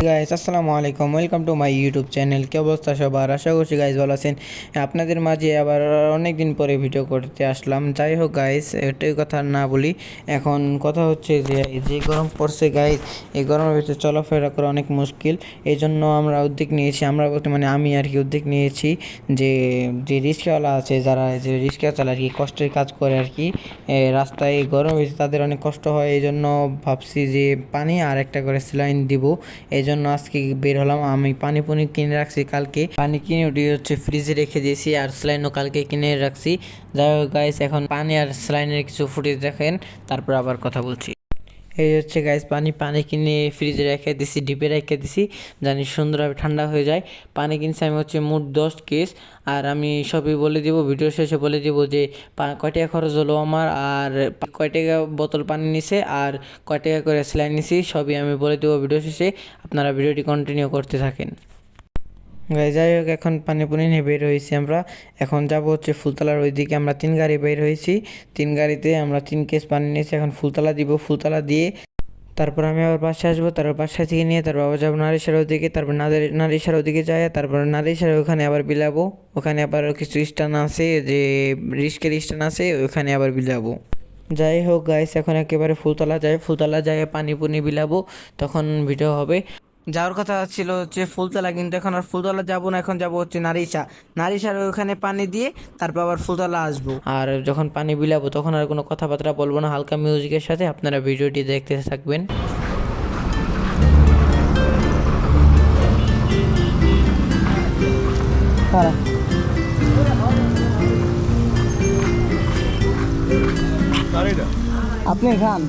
Yeah. Guys আসসালামু আলাইকুম। Welcome to my YouTube channel কি অবস্থা সবার? আশা করছি গাইস ভালো আছেন। আপনাদের মাঝে আবার অনেক দিন পরে ভিডিও করতে আসলাম। যাই হোক গাইজ এটাই কথা না বলি। এখন কথা হচ্ছে যে যে গরম পড়ছে গাইজ এই গরমের ভিতরে চলাফেরা করা অনেক মুশকিল। এই জন্য আমরা উদ্যোগ নিয়েছি। আমরা বলতে মানে আমি আর কি উদ্যোগ নিয়েছি যে যে রিক্সাওয়ালা আছে, যারা যে রিক্সা চালায় আর কি, কষ্টের কাজ করে আর কি রাস্তায় গরম হয়েছে তাদের অনেক কষ্ট হয়। এই জন্য ভাবছি যে, পানি আর একটা করে স্যালাইন দিব। এই জন্য আজকে বের হলাম। আমি পানি পুনি কিনে রাখছি কালকে। পানি কিনে ওটি হচ্ছে ফ্রিজে রেখে দিয়েছি আর স্লাইনও কালকে কিনে রাখছি। যাই হোক গাইস এখন পানি আর স্যালাইনের কিছু ফুটেজ দেখেন, তারপর আবার কথা বলছি। এই হচ্ছে গাইস পানি পানি কিনে ফ্রিজে রেখে দিছি, ডিপে রেখে দিছি, জানি সুন্দরভাবে ঠান্ডা হয়ে যায়। পানি কিনছি আমি হচ্ছে মোট দশ কেস আর আমি সবই বলে দিব ভিডিও শেষে বলে দিব যে কয় টাকা খরচ হলো আমার, আর কয় টাকা বোতল পানি নিছে, আর কয় টাকা করে সেলাই নিছি, সবই আমি বলে দেবো ভিডিও শেষে, আপনারা ভিডিওটি কন্টিনিউ করতে থাকেন। যাই হোক এখন পানি পুনি নিয়ে বের হয়েছি আমরা। এখন যাব হচ্ছে ফুলতলার ওইদিকে। আমরা তিন গাড়ি বের হয়েছি। তিন গাড়িতে আমরা তিন কেস পানি নিয়েছি। এখন ফুলতলা দিব। ফুলতলা দিয়ে তারপর আমি আবার বাসায় আসব। তারপর বাসায় থেকে নিয়ে তারপর আবার যাব নারিশার ওদিকে তারপর নারিশার ওদিকে যাই তারপর নারিশার ওখানে আবার বিলাবো। ওখানে আবার কিছু স্টান আছে যে রিস্কের স্টান আছে, ওখানে আবার বিলাবো। যাই হোক গাইস এখন একেবারে ফুলতলা যাই। ফুলতলা যাই পানি পুনি বিলাবো। তখন ভিডিও হবে। যাওয়ার কথা ছিল হচ্ছে ফুলতলা কিন্তু এখন আর ফুলতলা যাব না এখন যাব হচ্ছে নারিশা। নারিশার ওখানে পানি দিয়ে তারপর আবার ফুলতলা আসব। আর যখন পানি বিলাবো তখন আর কোনো কথাবার্তা বলব না। হালকা মিউজিকের সাথে আপনারা ভিডিওটি দেখতে থাকবেন। আপনি খান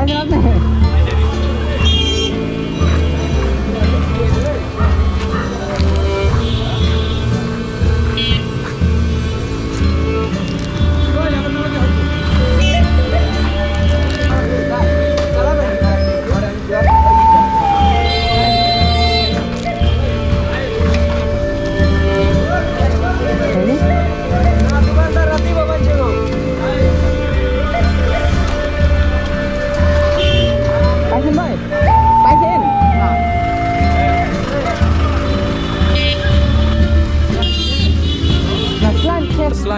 大変だね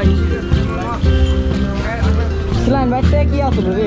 স্লাইন স্লাইন বাইতে কি আসলো রে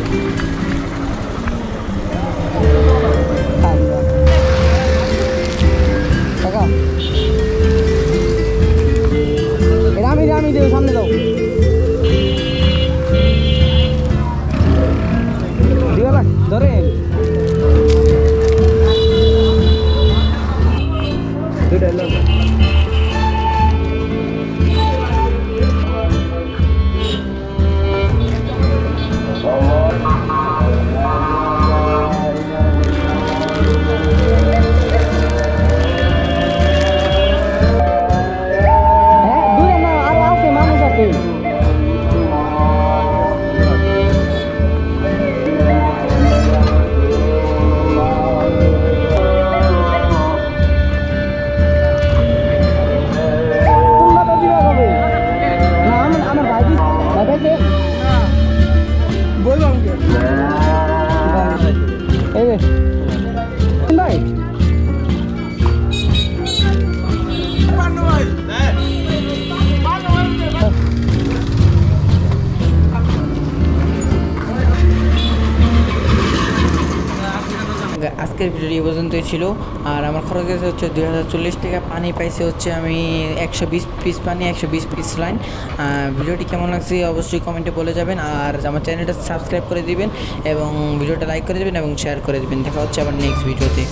Yes. আজকের ভিডিও পর্যন্তই ছিল। আর আমার খরচ গেছে হচ্ছে দুই হাজার চল্লিশ টাকা। পানি পাইছে হচ্ছে আমি একশো বিশ পিস পানি, একশো বিশ পিস লাইন ভিডিওটি কেমন লাগছে অবশ্যই কমেন্টে বলে যাবেন। আর আমার চ্যানেলটা সাবস্ক্রাইব করে দিবেন এবং ভিডিওটা লাইক করে দেবেন এবং শেয়ার করে দেবেন। দেখা হচ্ছে আবার নেক্সট ভিডিওতে